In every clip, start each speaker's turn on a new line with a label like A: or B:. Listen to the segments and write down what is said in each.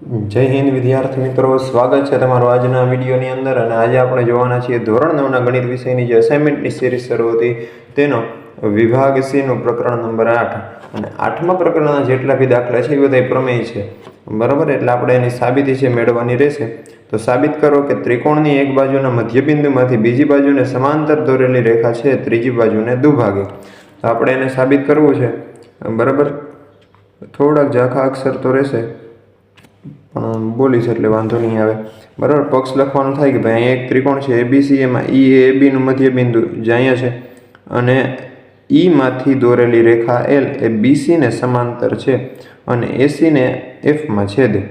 A: જય હિન્દ વિદ્યાર્થી મિત્રો, સ્વાગત છે તમારું આજના વિડીયોની અંદર અને આજે આપણે જોવાના છીએ ધોરણ નવના ગણિત વિષયની જે અસાઇનમેન્ટની સિરીઝ શરૂ હતી તેનો વિભાગ સીનું પ્રકરણ નંબર આઠ. અને આઠમા પ્રકરણના જેટલા બી દાખલા છે એ બધા પ્રમેય છે. બરાબર? એટલે આપણે એની સાબિતી છે મેળવવાની રહેશે. તો સાબિત કરો કે ત્રિકોણની એક બાજુના મધ્યબિંદુમાંથી બીજી બાજુને સમાંતર દોરેલી રેખા છે, ત્રીજી બાજુને દુભાગે. તો આપણે એને સાબિત કરવું છે. બરાબર? થોડાક ઝાખા અક્ષર તો રહેશે. પણ બોલીશ એટલે વાંધો નહીં આવે. બરાબર, પક્ષ લખવાનું થાય કે ભાઈ, અહીંયા એક ત્રિકોણ છે એબીસી એમાં ઈ એ એબીનું મધ્યબિંદુ જે અહીંયા છે. અને ઈમાંથી દોરેલી રેખા એલ એ બીસીને સમાંતર છે અને એસીને એફમાં છેદે.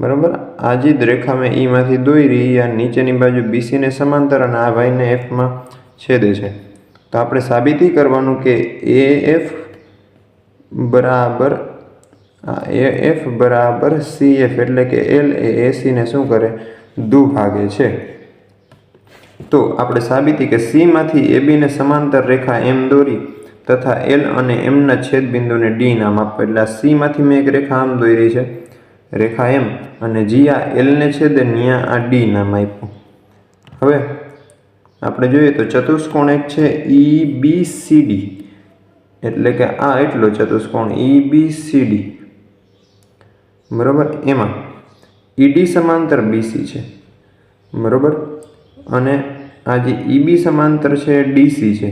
A: બરાબર? આ જે રેખા મેં ઈમાંથી દોરી આ નીચેની બાજુ બીસીને સમાંતર અને આ ભાઈને એફમાં છેદે છે. તો આપણે સાબિતી કરવાનું કે એ એફ બરાબર એ એફ બરાબર સી એફ એટલે કે એલ એ એસીને શું કરે? દુભાગે છે. તો આપણે સાબિતી કે સીમાંથી એબીને સમાંતર રેખા એમ દોરી તથા એલ અને એમના છેદ બિંદુને ડી નામ આપો. એટલે આ સીમાંથી મેં એક રેખા આમ દોરી છે. રેખા એમ અને જી આ એલને છેદે ન્યા આ ડી નામ આપ્યું. હવે આપણે જોઈએ તો ચતુષ્કોણ એક છે ઈ બી સી ડી એટલે કે આ એટલો ચતુષ્કોણ ઈ બી સી ડી બરાબર? એમાં ઈડી સમાંતર બીસી છે. બરાબર? અને આ જે ઈબી સમાંતર છે ડીસી છે.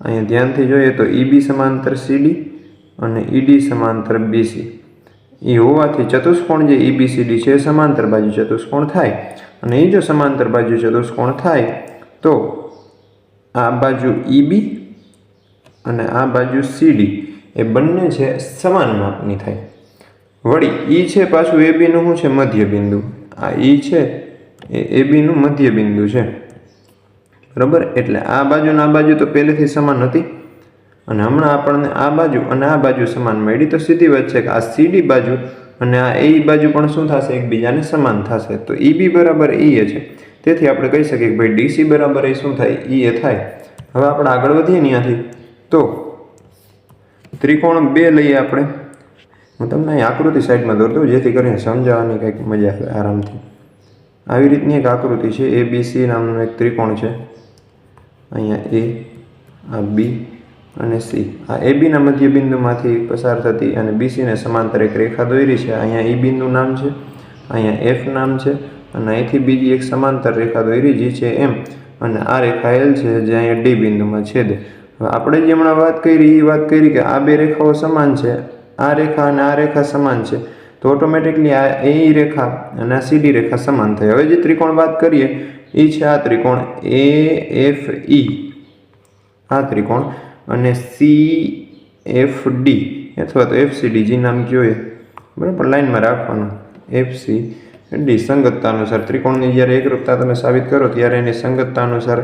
A: અહીંયા ધ્યાનથી જોઈએ તો ઈબી સમાંતર સીડી અને ઈડી સમાંતર બીસી એ હોવાથી ચતુષ્કોણ જે ઈબીસીડી છે સમાંતર બાજુ ચતુષ્કોણ થાય. અને એ જો સમાંતર બાજુ ચતુષ્કોણ થાય, તો આ બાજુ ઈબી અને આ બાજુ સીડી એ બંને છે સમાન માપની થાય. વળી, ઈ છે પાછું એ બીનું શું છે? મધ્ય બિંદુ. આ ઈ છે, એ એ બીનું મધ્ય બિંદુ છે. બરાબર? એટલે આ બાજુ ને આ બાજુ તો પહેલેથી સમાન હતી. અને હમણાં આપણને આ બાજુ અને આ બાજુ સમાન મળી. તો સીધી વાત છે કે આ સીડી બાજુ અને આ એ બાજુ પણ શું થશે? એકબીજાને સમાન થશે. તો ઈ બી બરાબર ઈ એ છે. તેથી આપણે કહી શકીએ કે ભાઈ ડીસી બરાબર એ શું થાય? ઈ એ થાય. હવે આપણે આગળ વધીએ ત્યાંથી. તો ત્રિકોણ બે લઈએ આપણે. હું તમને અહીં આકૃતિ સાઈડમાં દોરતો જેથી કરીને સમજાવવાની કંઈક મજા આવે આરામથી. આવી રીતની એક આકૃતિ છે એ બી સી નામનું એક ત્રિકોણ છે. અહીંયા એ આ બી અને સી આ એ બીના મધ્ય બિંદુમાંથી પસાર થતી અને બીસીને સમાંતર એક રેખા દોરી છે. અહીંયા ઈ બિંદુ નામ છે, અહીંયા એફ નામ છે અને અહીંથી બીજી એક સમાંતર રેખા દોરી જે છે એમ અને આ રેખા એલ છે, જે અહીંયા ડી બિંદુમાં છેદે. હવે આપણે જે હમણાં વાત કરી એ વાત કરી કે આ બે રેખાઓ સમાન છે. આ રેખા અને આ રેખા સમાન છે. તો ઓટોમેટિકલી આ એ રેખા અને આ સીડી રેખા સમાન થઈ હવે જે ત્રિકોણ વાત કરીએ એ છે આ ત્રિકોણ એ એફ ઈ આ ત્રિકોણ અને સી એફ ડી અથવા તો એફ સી ડી જે નામ જોઈએ બરાબર? લાઇનમાં રાખવાનું. એફ સી ડી સંગતતા અનુસાર ત્રિકોણની જ્યારે એકરૂપતા તમે સાબિત કરો ત્યારે એની સંગતતા અનુસાર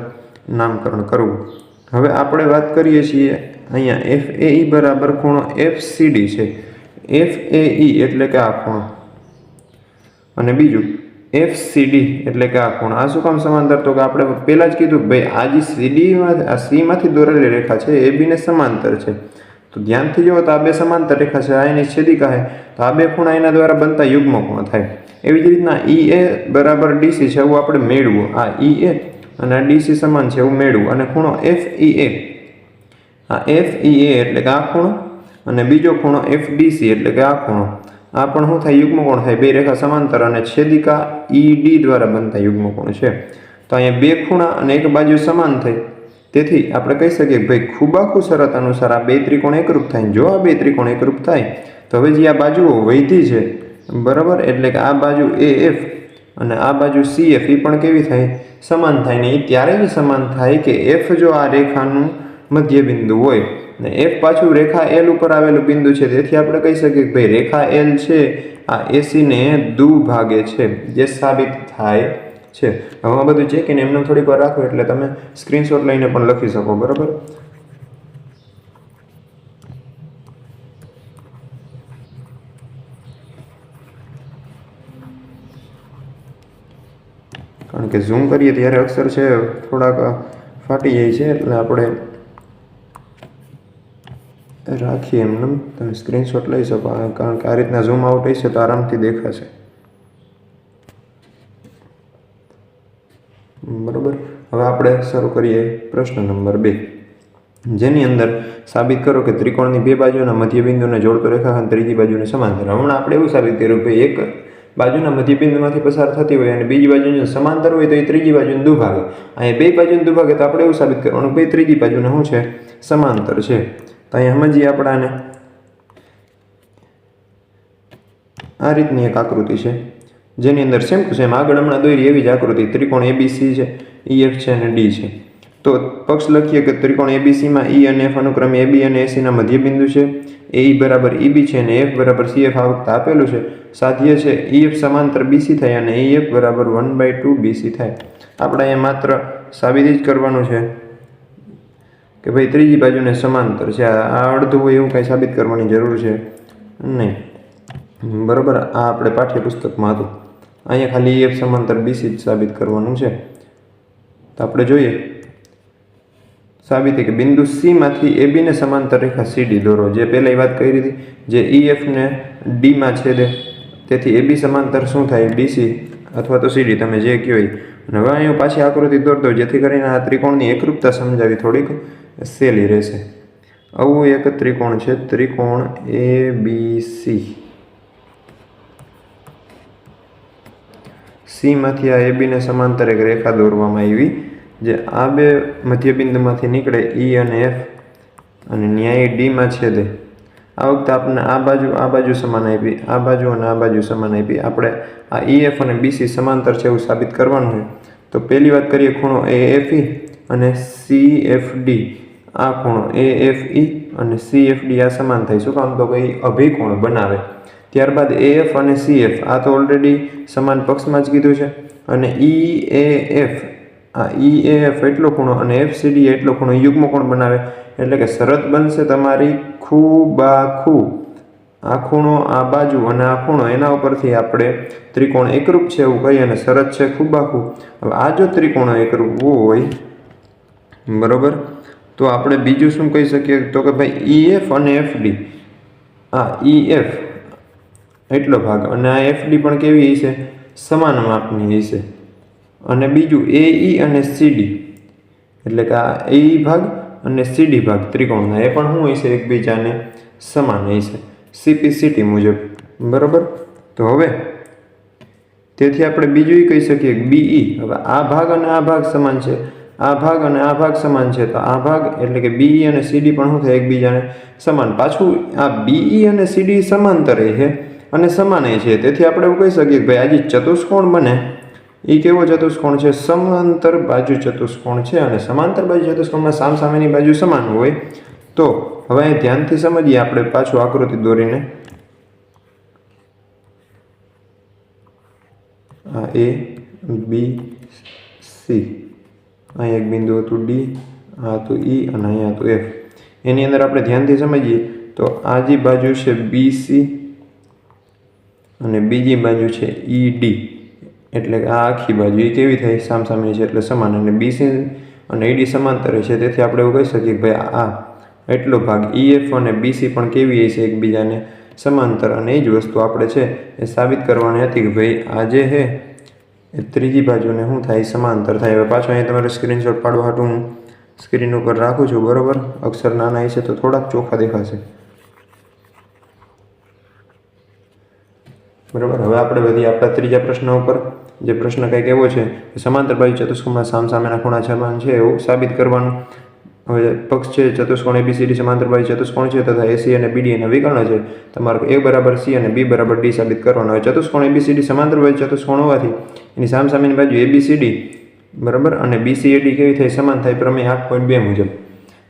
A: નામકરણ કરવું. હવે આપણે વાત કરીએ છીએ અહીંયા એફ એ ઈ બરાબર ખૂણો એફ સી ડી છે. એફ એ ઈ એટલે કે આ ખૂણો. અને બીજું એફ સી ડી એટલે કે આ ખૂણો. આ શું કામ સમાંતર? તો કે આપણે પહેલાં જ કીધું કે ભાઈ આ જે સીડીમાં આ સીમાંથી દોરેલી રેખા છે, એ બીને સમાંતર છે. તો ધ્યાનથી જુઓ તો આ બે સમાંતર રેખા છે, આ એની છેદિકા છે તો આ બે ખૂણા એના દ્વારા બનતા યુગ્મ ખૂણો થાય. એવી જ રીતના ઈ એ બરાબર ડીસી છે એવું આપણે મેળવું. આ ઈ એ અને આ ડીસી સમાન છે એવું મેળવું. અને ખૂણો એફ ઈ એ આ એફ ઈ એ એટલે કે આ ખૂણો અને બીજો ખૂણો એફ ડીસી એટલે કે આ ખૂણો. આ પણ શું થાય? યુગ્મ કોણ થાય. બે રેખા સમાંતર અને છેદિકા ઈ ડી દ્વારા બનતા યુગ્મ કોણ છે. તો અહીંયા બે ખૂણા અને એક બાજુ સમાન થઈ તેથી આપણે કહી શકીએ કે ભાઈ ખૂબાખુ શરત અનુસાર આ બે ત્રિકોણ એકરૂપ થાય. જો આ બે ત્રિકોણ એકરૂપ થાય, તો હવે જે આ બાજુઓ વૈધી છે, બરાબર? એટલે કે આ બાજુ એ એફ અને આ બાજુ સી એફ એ પણ કેવી થાય? સમાન થાય ને એ ત્યારે જ સમાન થાય કે એફ જો આ રેખાનું મધ્ય બિંદુ હોય. ને એક પાછું રેખા એલ ઉપર આવેલું બિંદુ છે, તેથી આપણે કહી શકીએ કે ભાઈ રેખા એલ છે, આ એસીને દુ ભાગે છે, જે સાબિત થાય છે. હવે આ બધું ચેકીને એમને થોડીક વાર રાખો, એટલે તમે સ્ક્રીનશોટ લઈને પણ લખી શકો, બરાબર? કારણ કે ઝૂમ કરીએ ત્યારે અક્ષર છે, થોડાક ફાટી જાય છે, એટલે આપણે રાખીએ એમને તમે સ્ક્રીનશોટ લઈ શકો. કારણ કે આ રીતના ઝૂમ આઉટ હશે તો આરામથી દેખાશે. બરોબર? હવે આપણે શરૂ કરીએ પ્રશ્ન નંબર બે. જેની અંદર સાબિત કરો કે ત્રિકોણની બે બાજુના મધ્યબિંદુને જોડતો રેખાખંડ ત્રીજી બાજુને સમાંતર હમણાં આપણે એવું સાબિત કર્યું કે એક બાજુના મધ્યબિંદુમાંથી પસાર થતી હોય અને બીજી બાજુની સમાંતર હોય તો એ ત્રીજી બાજુને દુભાગે. અહીંયા બે બાજુને દુભાગે તો આપણે એવું સાબિત કરવાનું કે ત્રીજી બાજુને શું છે? સમાંતર છે. તો અહીંયા સમજીએ આપણાને. આ રીતની એક આકૃતિ છે, જેની અંદર સેમ ટુ સેમ આગળ હમણાં દોરી એવી જ આકૃતિ, ત્રિકોણ એબીસી છે ઈએફ છે અને ડી છે. તો પક્ષ લખીએ કે ત્રિકોણ એબીસીમાં ઈ અને એફ અનુક્રમે એબી અને એસીના મધ્યબિંદુ છે. એ બરાબર ઈબી છે અને એફ બરાબર સીએફ આ વખતે આપેલું છે. સાધ્ય છે ઈએફ સમાંતર બીસી થાય અને ઈએફ બરાબર વન બાય ટુ બીસી થાય. આપણે અહીંયા માત્ર સાબિત જ કરવાનું છે. કે ભાઈ ત્રીજી બાજુને સમાંતર છે, આ અડધું હોય એવું કાંઈ સાબિત કરવાની જરૂર છે? નહીં. બરાબર, આ આપણે પાઠ્યપુસ્તકમાં હતું. અહીંયા ખાલી એફ સમાંતર બીસી જ સાબિત કરવાનું છે. તો આપણે જોઈએ. સાબિત કે બિંદુ સીમાંથી એબીને સમાંતર રેખા સીડી દોરો. જે પહેલાં વાત કરી હતી, જે ઈએફને ડીમાં છેદે. તેથી એબી સમાંતર શું થાય? ડીસી અથવા તો સીડી તમે જે કહો અને હવે અહીં પાછી આકૃતિ દોરતો જેથી કરીને આ ત્રિકોણની એકરૂપતા સમજાવી થોડીક. સહેલી રહેશે. આવું એક ત્રિકોણ છે. ત્રિકોણ એ બી સી સીમાંથી આ એબીને સમાંતર એક રેખા દોરવામાં આવી. જે આ બે મધ્યબિંદુમાંથી નીકળે ઈ અને એફ અને ન્યાય ડીમાં છેદે. આ વખતે આપણને આ બાજુ આ બાજુ સમાન આપી, આ બાજુ અને આ બાજુ સમાન આપી. આપણે આ ઈ એફ અને બીસી સમાંતર છે એવું સાબિત કરવાનું છે. તો પહેલી વાત કરીએ ખૂણો એ એફ અને સી એફ ડી આ ખૂણો એ એફ ઈ અને સી એફ ડી આ સમાન થાય શું કામ તો કંઈ અભિકોણ બનાવે. ત્યારબાદ એ એફ અને સી એફ આ તો ઓલરેડી સમાન પક્ષમાં જ કીધું છે. અને ઈ એ એફ આ ઈ એ એફ એટલો ખૂણો અને એફ સી ડી એટલો ખૂણો યુગ્મ કોણ બનાવે. એટલે કે શરત બનશે તમારી ખૂબ આ ખૂ આ ખૂણો આ બાજુ અને આ ખૂણો એના ઉપરથી આપણે ત્રિકોણ એકરૂપ છે એવું કહીએ અને શરત છે ખૂબ હવે આ જો ત્રિકોણ એકરૂપ હોય, બરોબર? તો આપણે બીજું શું કહી શકીએ? તો કે ભાઈ ઈ એફ અને એફ ડી આ ઈ એફ એટલો ભાગ. અને આ એફ ડી પણ કેવી હશે? સમાન માપની હશે. અને બીજું એ ઈ અને સીડી એટલે કે આ એ ભાગ અને સીડી ભાગ ત્રિકોણના. એ પણ શું હશે એકબીજાને સમાન હશે. સીપીસીટી મુજબ. બરાબર? તો હવે તેથી આપણે બીજું એ કહી શકીએ બીઈ હવે આ ભાગ અને આ ભાગ સમાન છે. આ ભાગ અને આ ભાગ સમાન છે. તો આ ભાગ એટલે કે બીઈ અને સીડી પણ શું થાય? એકબીજાને સમાન. પાછું આ બીઈ અને સીડી સમાંતર છે અને સમાન છે. તેથી આપણે એવું કહી શકીએ કે ભાઈ આજે ચતુષ્કોણ બને, એ કેવો ચતુષ્કોણ છે? સમાંતર બાજુ ચતુષ્કોણ છે અને સમાંતર બાજુ ચતુષ્કોણમાં સામસામેની બાજુ સમાન હોય. તો હવે અહીં ધ્યાનથી સમજીએ આપણે પાછું આકૃતિ દોરીને. આ એ બી સી અહીં એક બિંદુ હતું ડી આ હતું ઈ અને અહીંયા હતું એફ એની અંદર આપણે ધ્યાનથી સમજીએ તો આ જે બાજુ છે બી સી અને બીજી બાજુ છે ઈ ડી એટલે આ આખી બાજુ એ કેવી થઈ સામસામે છે એટલે સમાન અને બીસી અને ઈડી સમાંતર છે. તેથી આપણે એવું કહી શકીએ ભાઈ આ એટલો ભાગ ઈએફ અને બીસી પણ કેવી છે એકબીજાને? સમાંતર અને એ જ વસ્તુ આપણે છે એ સાબિત કરવાની હતી કે ભાઈ આ જે છે ત્રીજી બાજુને શું થાય? સમાંતર થાય. હવે પાછો અહીંયા તમારે સ્ક્રીનશોટ પાડવા હાટું હું. સ્ક્રીન ઉપર રાખું છું, બરાબર? અક્ષર નાના હશે તો થોડાક ચોખ્ખા દેખાશે. બરાબર? હવે આપણે બધી આપણા ત્રીજા પ્રશ્ન ઉપર, જે પ્રશ્ન કંઈક એવો છે કે સમાંતર બાજુ ચતુષ્કોણના સામસામેના ખૂણા સમાન છે એવું સાબિત કરવાનું. હવે પક્ષ છે, ચતુષ્કોણ એબીસીડી સમાંતર બાજુ ચતુષ્કોણ છે, તથા એસી અને બીડી એના વિકર્ણ છે. તમારે એ બરાબર સી અને બી બરાબર ડી સાબિત કરવાનો. હવે ચતુષ્કોણ એબીસીડી સમાંતર બાજુ ચતુષ્કોણ હોવાથી એની સામસામેની બાજુ એબીસીડી બરાબર અને બીસીએડી કેવી થાય, સમાન થાય, પ્રમેય આઠ પોઈન્ટ બે મુજબ.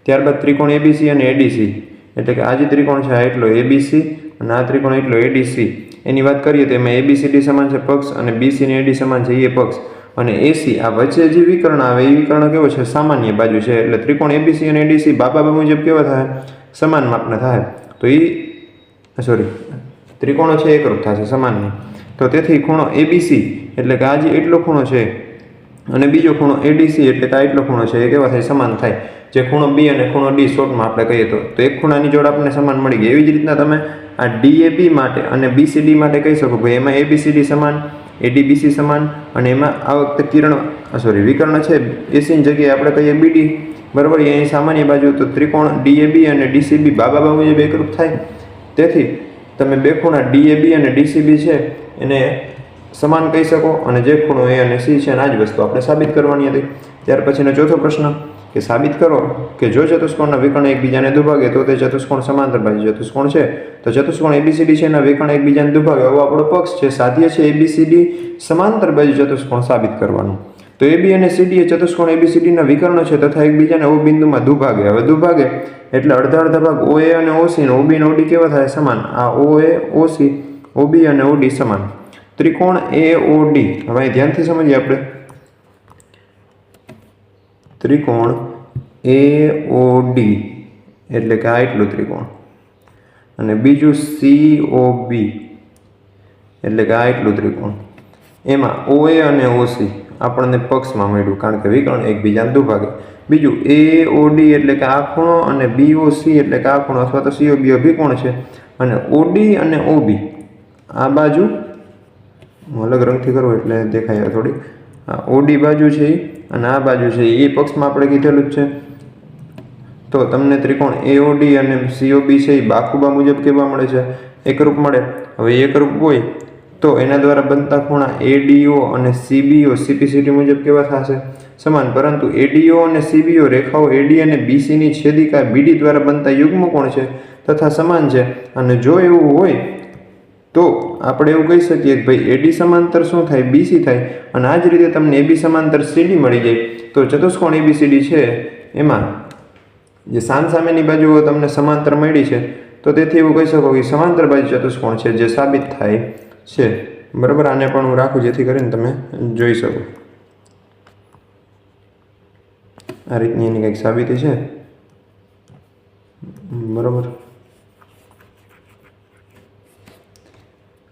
A: ત્યારબાદ ત્રિકોણ એબીસી અને એડીસી એટલે કે આ જે ત્રિકોણ છે, આ એટલો એબીસી અને આ ત્રિકોણ એટલો એડીસી એની વાત કરીએ તો એમાં એબીસીડી સમાન છે, પક્ષ અને બીસી ને એડી સમાન છે એ પક્ષ. અને એસી આ વચ્ચે જે વિકર્ણ આવે, એ વિકર્ણ કેવો છે? સામાન્ય બાજુ છે. એટલે ત્રિકોણ એબીસી અને એડીસી બાબા મુજબ કેવા થાય? સમાન માપના થાય. તો એ સોરી ત્રિકોણો છે, એકરૂપ થશે સમાનની તો તેથી ખૂણો એબીસી એટલે કે આ જે એટલો ખૂણો છે, અને બીજો ખૂણો એડીસી એટલે કે આ એટલો ખૂણો છે, એ કેવા થાય? સમાન થાય. જે ખૂણો બી અને ખૂણો ડી શોર્ટમાં આપણે કહીએ તો. તો એક ખૂણાની જોડ આપણને સમાન મળી ગઈ. એવી જ રીતના તમે આ ડીએબી માટે અને બીસીડી માટે કહી શકો ભાઈ એમાં એબીસીડી સમાન એડીબીસી સમાન અને એમાં આ વખતે કિરણ સોરી વિકર્ણ છે. એસીની જગ્યાએ આપણે કહીએ બીડી બરાબર અહીં સામાન્ય બાજુ તો ત્રિકોણ ડીએબી અને ડીસીબી બાબા બાબુ જે બેકરૂપ થાય. તેથી તમે બે ખૂણા ડીએબી અને ડીસીબી છે, એને સમાન કહી શકો અને જે ખૂણો એ અને સી છે અને આ જ વસ્તુ આપણે સાબિત કરવાની હતી. ત્યાર પછીનો ચોથો પ્રશ્ન. કે સાબિત કરો કે જો ચતુષ્કોણના વિકર્ણ એકબીજાને દુભાગે, તો તે ચતુષ્કોણ સમાંતર બાજુ ચતુષ્કોણ છે, તો ચતુષ્કોણ એબીસીડી છે એના વિકર્ણ એકબીજાને દુભાગે. એવો આપણો પક્ષ છે, સાધ્ય છે એબીસીડી સમાંતર બાજુ ચતુષ્કોણ સાબિત કરવાનું. તો એબી અને સીડી એ ચતુષ્કોણ એબીસીડીના વિકર્ણ છે તથા એકબીજાને ઓ બિંદુમાં દુભાગે. હવે દુભાગે એટલે અડધા અડધા ભાગ ઓ એ અને ઓસી ઓ બી અને ઓડી કેવા થાય? સમાન. આ ઓ એ ઓસી ઓબી અને ઓડી સમાન. ત્રિકોણ એ ઓ ડી હવે ધ્યાનથી સમજીએ આપણે. ત્રિકોણ એ ઓ ડી એટલે કે આ એટલું ત્રિકોણ. અને બીજું સી ઓ બી એટલે કે આ એટલું ત્રિકોણ. એમાં ઓ એ અને ઓસી આપણને પક્ષમાં મળ્યું કારણ કે વિકર્ણ એકબીજાને દુભાગે. બીજું એ ઓ ડી એટલે કે આ ખૂણો અને બી ઓ સી એટલે કે આ ખૂણો અથવા તો સી ઓ બી અભિકોણ છે. અને ઓડી અને ઓબી આ બાજુ અલગ રંગથી કરું એટલે દેખાય થોડી ઓડી બાજુ છે અને આ બાજુ છે એ પક્ષમાં આપણે કીધેલું જ છે. તો તમને ત્રિકોણ એઓડી અને સીઓબી છે એ બાખુબા મુજબ કેવા મળે છે? એકરૂપ મળે. હવે એકરૂપ હોય તો એના દ્વારા બનતા ખૂણા એડીઓ અને સીબીઓ સીપીસીટી મુજબ કેવા થશે? સમાન. પરંતુ એડીઓ અને સીબીઓ રેખાઓ એડી અને બીસીની છેદિકા બીડી દ્વારા બનતા યુગ્મ કોણ છે? તથા સમાન છે. અને જો એવું હોય તો આપણે એવું કહી શકીએ કે ભાઈ એડી સમાંતર શું થાય? બીસી થાય. અને આ જ રીતે તમને એબી સમાંતર સીડી મળી જાય. તો ચતુષ્કોણ એબીસીડી છે. એમાં જે સામ સામેની બાજુઓ તમને સમાંતર મળી છે. તો તેથી એવું કહી શકો કે સમાંતર બાજુ ચતુષ્કોણ છે, જે સાબિત થાય છે. બરાબર? આને પણ હું રાખું જેથી કરીને તમે જોઈ શકો. આ રીતની એની કંઈક સાબિતી છે. બરાબર?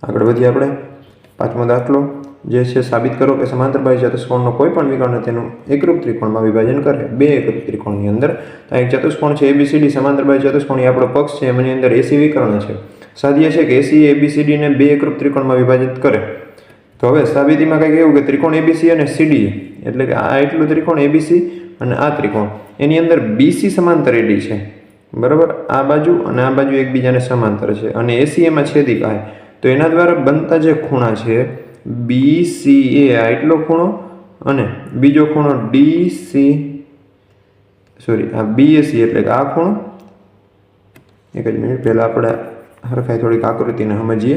A: આગળ વધીએ આપણે. પાંચમો દાખલો, જે છે સાબિત કરો કે સમાંતર બાજુ ચતુષ્કોણનો કોઈ પણ વિકર્ણ તેનું એકરૂપ ત્રિકોણમાં વિભાજન કરે. બે એકરૂપ ત્રિકોણની અંદર. તો એક ચતુષ્કોણ છે એબીસીડી સમાંતર બાજુ ચતુષ્કોણ એ આપણો પક્ષ છે, એમની અંદર એસી વિકર્ણ છે. સાધ્ય છે કે એસી એબીસીડીને બે એકરૂપ ત્રિકોણમાં વિભાજિત કરે. તો હવે સાબિતીમાં કંઈક એવું કે ત્રિકોણ એબીસી અને સીડી એટલે કે આ એટલું ત્રિકોણ એબીસી અને આ ત્રિકોણ. એની અંદર બીસી સમાંતર એડી છે. બરાબર? આ બાજુ અને આ બાજુ એકબીજાને સમાંતર છે. અને એસી એમાં છેદી છે તો એના દ્વારા બનતા જે ખૂણા છે બી સી એ આ એટલો ખૂણો અને બીજો ખૂણો ડી સી સોરી આ બીએસી એટલે કે આ ખૂણો. એક જ મિનિટ, પહેલાં આપણે હરખાઈ થોડીક આકૃતિને સમજીએ.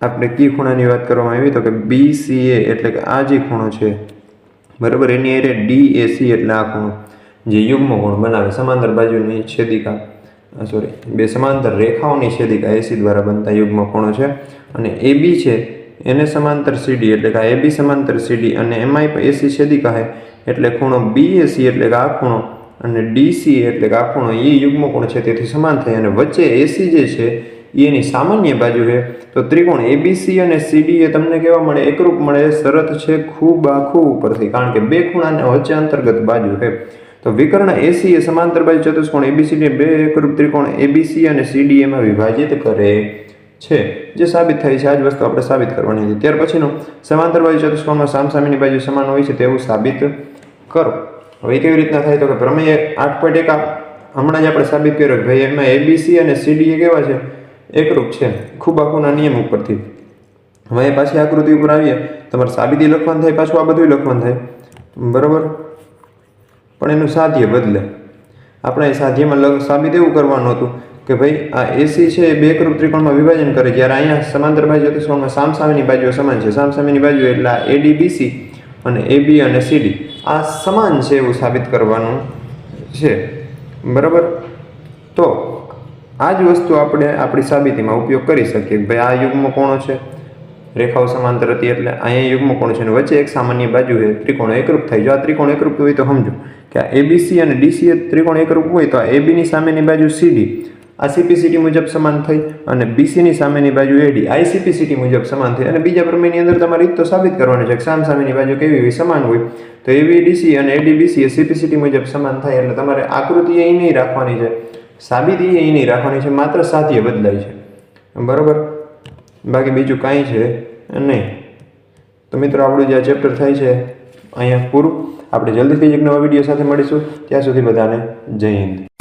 A: આપણે કી ખૂણાની વાત કરવામાં આવી તો કે બી સી એ એટલે કે આ જે ખૂણો છે, બરાબર, એની એરે ડી એ સી એટલે આ ખૂણો, જે યુગ્મ ગુણ બનાવે, સમાંતર બાજુની છેદિકા. સોરી બે સમાંતર રેખાઓની છેદિકા એસી દ્વારા બનતા યુગ્મ કોણો છે? અને એ બી છે એને સમાંતર સીડી એટલે કે આ એબી સમાંતર સીડી અને પણ એસી છેદિકા હે એટલે ખૂણો બી એસી એટલે કે આ ખૂણો અને ડીસી એટલે કે આ ખૂણો એ યુગ્મ કોણ છે? તેથી સમાન થાય. અને વચ્ચે એસી જે છે, એ એની સામાન્ય બાજુ છે. તો ત્રિકોણ એબીસી અને સીડી એ તમને કેવા મળે? એકરૂપ મળે. શરત છે ખૂબ આખું ઉપરથી. કારણ કે બે ખૂણાને વચ્ચે અંતર્ગત બાજુ છે. તો વિકર્ણ એસી એ સમાંતર બાજુ ચતુષ્કોણ એબીસીડી બે એકરૂપ ત્રિકોણ એબીસી અને સીડી એમાં વિભાજિત કરે છે. જે સાબિત થાય છે, આ જ વસ્તુ આપણે સાબિત કરવાની હતી ત્યાર પછીનું, સમાંતર બાજુ ચતુષ્કોણમાં સામસામેની બાજુ સમાન હોય છે તેવું સાબિત કરો. હવે કેવી રીતના થાય તો કે પ્રમેય આઠ પોઈન્ટ એક હમણાં જ આપણે સાબિત કર્યો કે ભાઈ એમાં એબીસી અને સીડી એ કેવા છે? એકરૂપ છે. ખૂબ આખુના નિયમ ઉપરથી. હવે પાછી આકૃતિ ઉપર આવીએ. તમારે સાબિતી લખવાનું થાય, પાછું આ બધું લખવાનું થાય. બરાબર? પણ એનું સાધ્ય બદલે. આપણે એ સાધ્યમાં સાબિત એવું કરવાનું હતું કે ભાઈ આ એસી છે એ બે એકરૂપ ત્રિકોણમાં વિભાજન કરે જ્યારે અહીંયા સમાંતર બાજુ ચતુષ્કોણમાં સામસામેની બાજુઓ સમાન છે. સામસામેની બાજુ એટલે આ એડી અને એબી અને સીડી આ સમાન છે એવું સાબિત કરવાનું છે. બરાબર? તો આ જ વસ્તુ આપણે આપણી સાબિતીમાં ઉપયોગ કરી શકીએ. ભાઈ આ યુગમાં કોણો છે. રેખાઓ સમાંતર હતી એટલે અહીંયા યુગ્મ કોણ છે અને વચ્ચે એક સામાન્ય બાજુ છે, ત્રિકોણ એકરૂપ થાય. જો આ ત્રિકોણ એકરૂપ હોય તો સમજો કે આ એબીસી અને ડીસી ત્રિકોણ એકરૂપ હોય તો આ એબીની સામેની બાજુ સીડી આ સીપીસીટી મુજબ સમાન થઈ અને બીસીની સામેની બાજુ એડી આઈસીપીસીટી મુજબ સમાન થઈ અને બીજા પ્રમેયની અંદર તમારે તો સાબિત કરવાનું છે કે સામ સામેની બાજુ કેવી સમાન હોય. તો એવી ડીસી અને એડીબીસી એ સીપીસીટી મુજબ સમાન થાય એટલે તમારે આકૃતિ એ નહીં રાખવાની છે. સાબિતી એ નહીં રાખવાની છે, માત્ર સાધ્ય બદલાય છે. બરાબર? બાકી બીજું કાંઈ છે નહીં. તો મિત્રો, આપણું જે આ ચેપ્ટર થાય છે, અહીંયા પૂરું. આપણે જલ્દીથી એક નવા વીડિયો સાથે મળીશું. ત્યાં સુધી બધાને જય હિન્દ.